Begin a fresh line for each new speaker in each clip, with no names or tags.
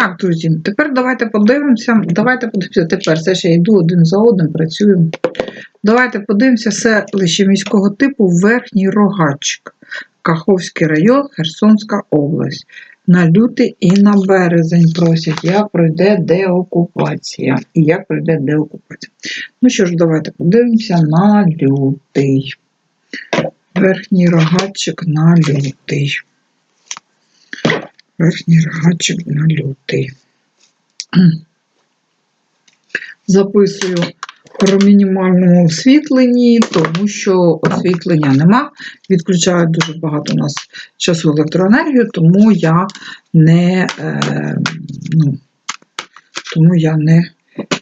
Так, друзі, тепер давайте подивимося. Давайте подивимося тепер. Це ще йду один за одним, працюємо. Давайте подивимося селище міського типу Верхній Рогачик, Каховський район, Херсонська область. На лютий і на березень просять, як пройде деокупація. І як пройде деокупація. Ну що ж, давайте подивимося на лютий. Верхній рогачик на лютий. Верхній рогачик на лютий. Записую про мінімальному освітленні, тому що освітлення нема. Відключають дуже багато у нас часу електроенергію, тому я не, е, ну, тому я не,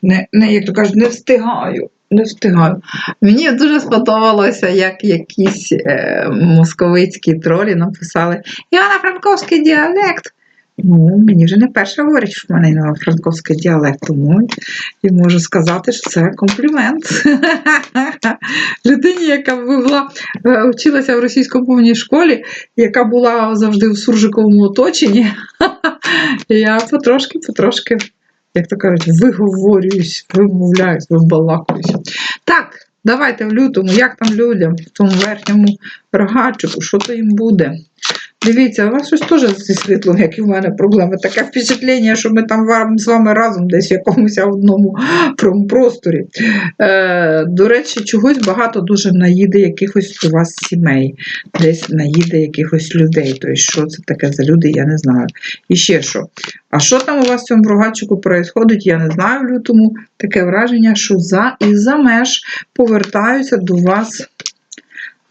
не, не, як то кажуть, не встигаю. Не встигаю. Мені дуже сподобалося, як якісь е, московицькі тролі написали Івано-Франковський діалект. Ну, мені вже не перше говорять, що в мене івано-франковський діалект, тому і можу сказати, що це комплімент. Людині, яка була, е, вчилася в російськомовній школі, яка була завжди в суржиковому оточенні. Я потрошки-потрошки як то кажуть, виговорююсь, вимовляюсь, вибалакуюся. Так, давайте в лютому, як там людям в тому верхньому рогачику, що то їм буде? Дивіться, у вас щось теж зі світлом, як і в мене проблеми. Таке впечатлення, що ми там з вами разом десь в якомусь одному просторі. Е, до речі, чогось багато дуже наїде якихось у вас сімей, десь наїде якихось людей. Тобто, що це таке за люди, я не знаю. І ще що. А що там у вас в цьому рогачику происходить, я не знаю в лютому. Таке враження, що за і за меж повертаються до вас,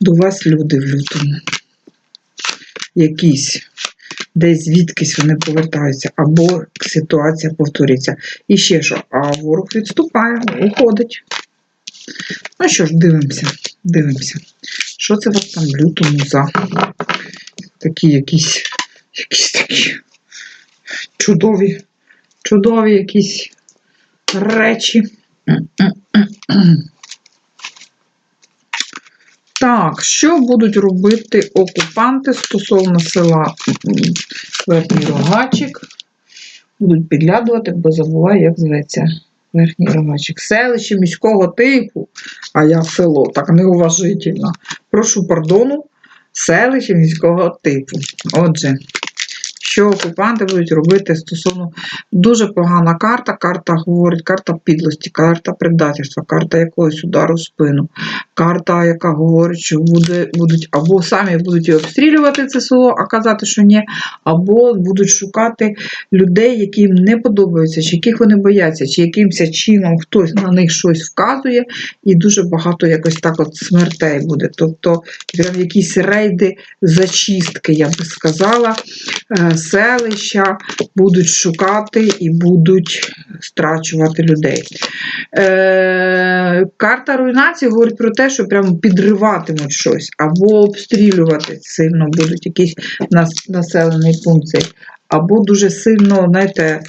до вас люди в лютому. Якісь. Десь звідкись вони повертаються, або ситуація повторюється. І ще що, а ворог відступає, уходить. Ну що ж, дивимося, дивимося. Що це вас там лютому за такі якісь, якісь такі чудові, чудові якісь речі. Так, що будуть робити окупанти стосовно села Верхній Рогачик? Будуть підглядувати, бо забуваю, як зветься. Верхній Рогачик. Селище міського типу, а я село, так неуважительно. Прошу пардону, селище міського типу. Отже, що окупанти будуть робити стосовно дуже погана карта. Карта говорить, карта підлості, карта предательства, карта якогось удару в спину, карта, яка говорить, що буде, будуть або самі будуть його обстрілювати це село, а казати, що ні, або будуть шукати людей, які їм не подобаються, чи яких вони бояться, чи якимось чином хтось на них щось вказує, і дуже багато якось так от смертей буде. Тобто прям якісь рейди зачистки, я би сказала, е, селища будуть шукати і будуть страчувати людей. Е, карта руйнації говорить про те, що прямо підриватимуть щось або обстрілювати сильно будуть якийсь населений пункт. Або дуже сильно, знаєте,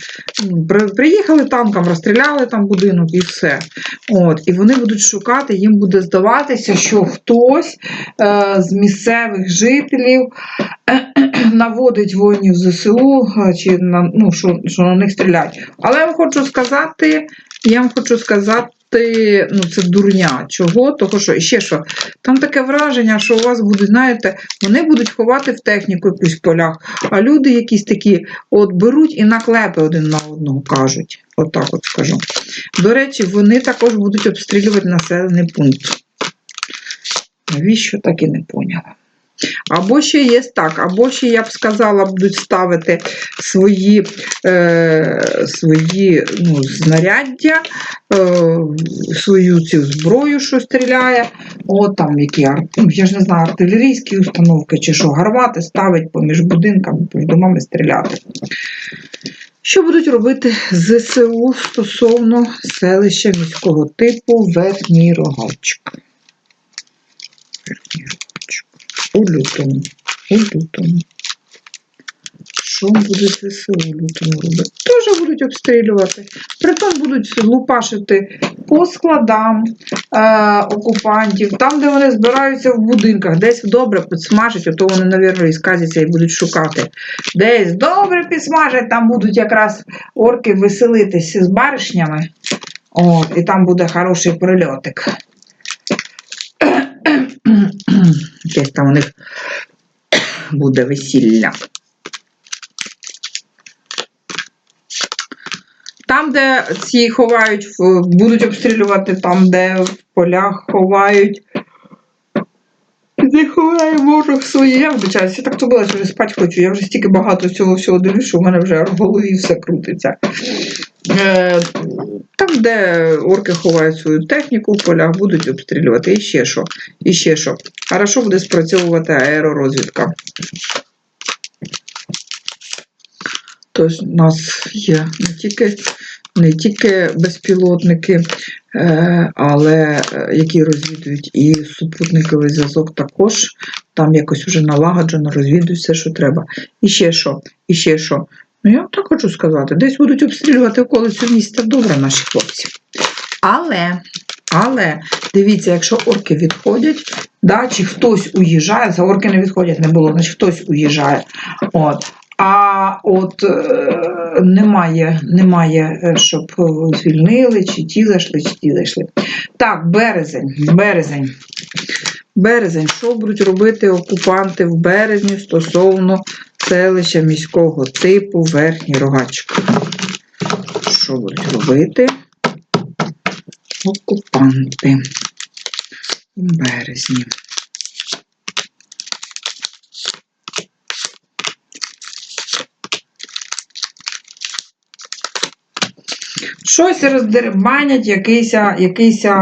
приїхали танком, розстріляли там будинок і все. От, і вони будуть шукати, їм буде здаватися, що хтось е, з місцевих жителів наводить воїнів ЗСУ, е, чи на, ну, що, що на них стріляють. Але я вам хочу сказати, я вам хочу сказати. Ну, це дурня. Чого? Того, що і ще що, там таке враження, що у вас будуть, знаєте, вони будуть ховати в техніку якусь в полях, а люди якісь такі от беруть і наклепи один на одного кажуть. Отак от скажу. До речі, вони також будуть обстрілювати населений пункт. Навіщо так і не поняла. Або ще є так, або ще, я б сказала, будуть ставити свої, е, свої ну, знаряддя, е, свою цю зброю, що стріляє. От там які ну, я ж не знаю, артилерійські установки чи що, гармати ставить поміж будинками, поміж домами стріляти. Що будуть робити ЗСУ стосовно селища міського типу Верхній Рогачик? Верхній Рогачик. У лютому. У лютому. Що будуть ЗСУ у лютому робити? Теж будуть обстрілювати. Притом будуть лупашити по складам, е, окупантів, там, де вони збираються в будинках, десь добре підсмажать, ото вони, навірно, і сказяться і будуть шукати. Десь добре підсмажать, там будуть якраз орки веселитися з баришнями. От, і там буде хороший прильотик. Якесь там у них буде весілля. Там, де ці ховають, будуть обстрілювати, там, де в полях ховають. Де ховає ворог своє. Я вибачаюся, я так тобилася, вже спати хочу. Я вже стільки багато цього всього дивлюсь, що в мене вже в голові все крутиться. Е, там, де орки ховають свою техніку в полях, будуть обстрілювати. І ще що. І ще що. Хорошо буде спрацьовувати аеророзвідка. Тож у нас є не тільки, не тільки безпілотники, е, але е, які розвідують і супутниковий зв'язок також. Там якось вже налагоджено, розвідують все, що треба. І ще що, і ще що. Ну, я так хочу сказати, десь будуть обстрілювати околицю міста добре наші хлопці. Але, але, дивіться, якщо орки відходять, да, чи хтось уїжджає, за орки не відходять, не було, значить хтось уїжджає. От. А от е, немає, немає, е, щоб е, звільнили, чи ті зайшли, чи ті зайшли. Так, березень, березень. Березень. Що будуть робити окупанти в березні стосовно селища міського типу Верхній Рогачик? Що будуть робити окупанти у березні? Щось роздербанять, якийсь, якийсь е,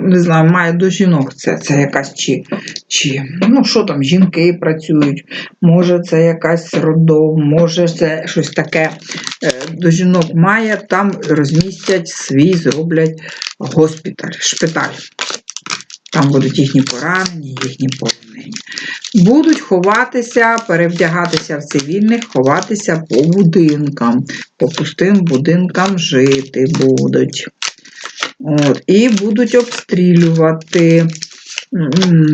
не знаю, має до жінок. Це, це якась чи, чи, ну що там, жінки працюють, може це якась родом, може це щось таке е, до жінок має, там розмістять свій, зроблять госпіталь, шпиталь. Там будуть їхні поранені, їхні полонені. Будуть ховатися, перевдягатися в цивільних, ховатися по будинкам, по пустим будинкам жити будуть. От, і будуть обстрілювати,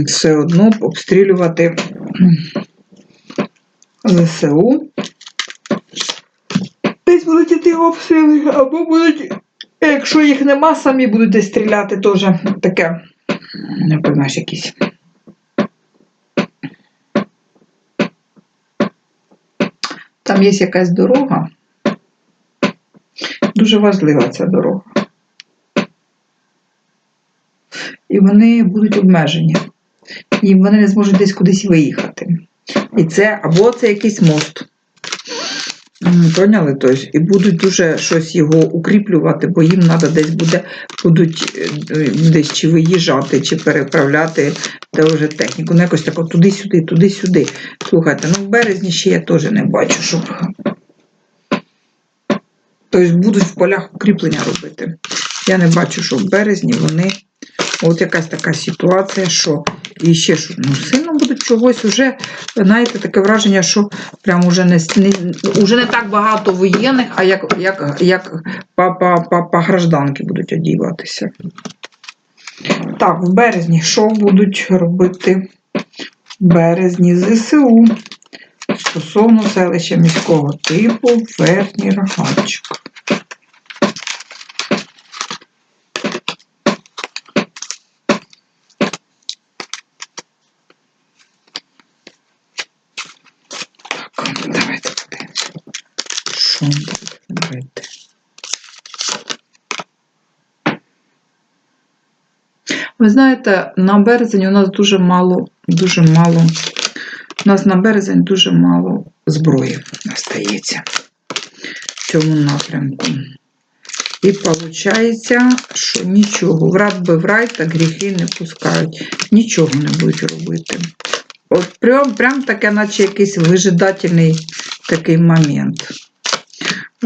все одно обстрілювати ЗСУ. Десь будуть іти обстріли, або будуть, якщо їх нема, самі будуть десь стріляти теж таке, не поймеш якісь. Там є якась дорога. Дуже важлива ця дорога. І вони будуть обмежені. І вони не зможуть десь кудись виїхати. І це або це якийсь мост. Поняли? Тобто, і будуть дуже щось його укріплювати, бо їм треба десь буде будуть е, десь чи виїжджати, чи переправляти та вже техніку. Ну, якось так туди-сюди, туди-сюди. Слухайте, ну в березні ще я теж не бачу, щоб. Тобто будуть в полях укріплення робити. Я не бачу, що в березні вони. От якась така ситуація, що і ще що ну, сильно будуть чогось уже, знаєте, таке враження, що прям уже не, не, уже не так багато воєнних, а як, як, як по, по, гражданки будуть одіватися. Так, в березні що будуть робити в березні ЗСУ стосовно селища міського типу Верхній Рогачик. Будуть робити? Ви знаєте, на березень у нас дуже мало, дуже мало. У нас на березень дуже мало зброї остається в цьому напрямку. І виходить, що нічого. Враг би в рай, так гріхи не пускають. Нічого не будуть робити. От прям, прям таке, наче якийсь вижидательний такий момент.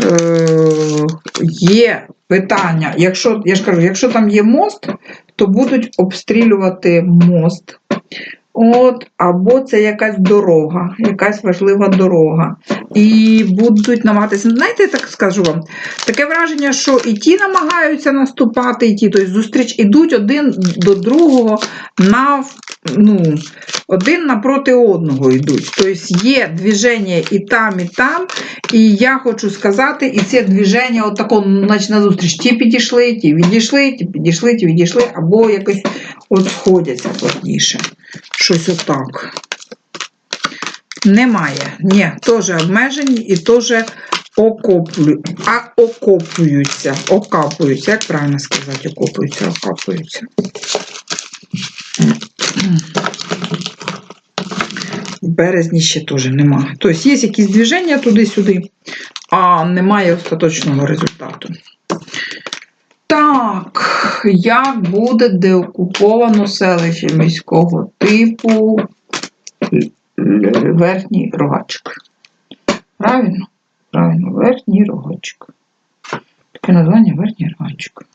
Е, є питання, якщо, я ж кажу, якщо там є мост, то будуть обстрілювати мост. От, або це якась дорога, якась важлива дорога. І будуть намагатися, знаєте, я так скажу вам, таке враження, що і ті намагаються наступати, і ті, тобто зустріч ідуть один до другого на ну, один напроти одного йдуть. Тобто є движення і там, і там. І я хочу сказати, і це движення отако, значить, на зустріч. Ті підійшли, ті відійшли, ті підійшли, ті відійшли, або якось от сходяться плотніше. Щось отак. Немає. Ні, теж обмежені і теж окоплю... а окоплюються. Окапуються. Як правильно сказати, окопуються, окапуються. В березні ще теж немає. Тобто є якісь движення туди-сюди, а немає остаточного результату. Так, як буде деокуповано селище міського типу Верхній Рогачик? Правильно? Правильно, Верхній Рогачик. Таке названня Верхній Рогачик.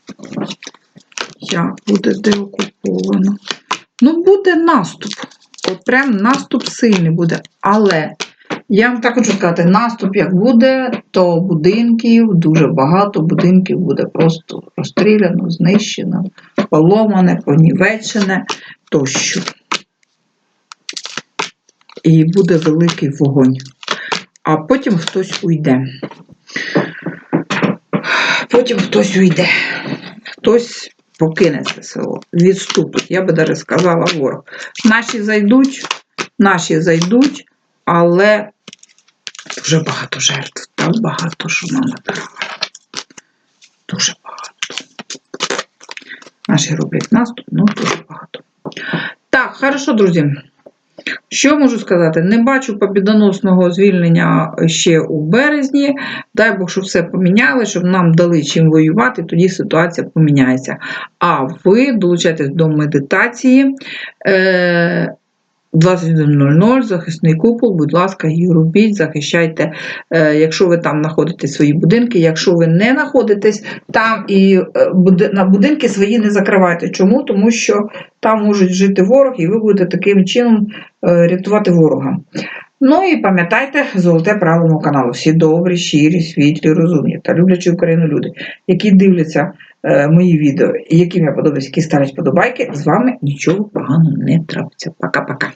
Як буде деокуповано? Ну, буде наступ. Прям наступ сильний буде. Але я вам так хочу сказати, наступ як буде, то будинків, дуже багато будинків буде просто розстріляно, знищено, поломане, понівечене тощо. І буде великий вогонь. А потім хтось уйде. Потім хтось уйде. Хтось покине це село, відступить. Я би навіть сказала ворог. Наші зайдуть, наші зайдуть, але дуже багато жертв, так багато, що нам надарали. Дуже багато. Наші роблять наступ, ну дуже багато. Так, хорошо, друзі. Що можу сказати? Не бачу побідоносного звільнення ще у березні. Дай Бог, щоб все поміняли, щоб нам дали чим воювати, тоді ситуація поміняється. А ви долучайтесь до медитації. Е, 21.00, захисний купол, будь ласка, її робіть, захищайте, е, якщо ви там знаходите свої будинки. Якщо ви не знаходитесь там і е, на будинки свої не закривайте. Чому? Тому що там можуть жити ворог, і ви будете таким чином е, рятувати ворога. Ну і пам'ятайте золоте правило каналу. Всі добрі, щирі, світлі, розумні та люблячі Україну люди, які дивляться мої відео які яким я подобаюсь, які ставлять подобайки, з вами нічого поганого не трапиться. Пока-пока.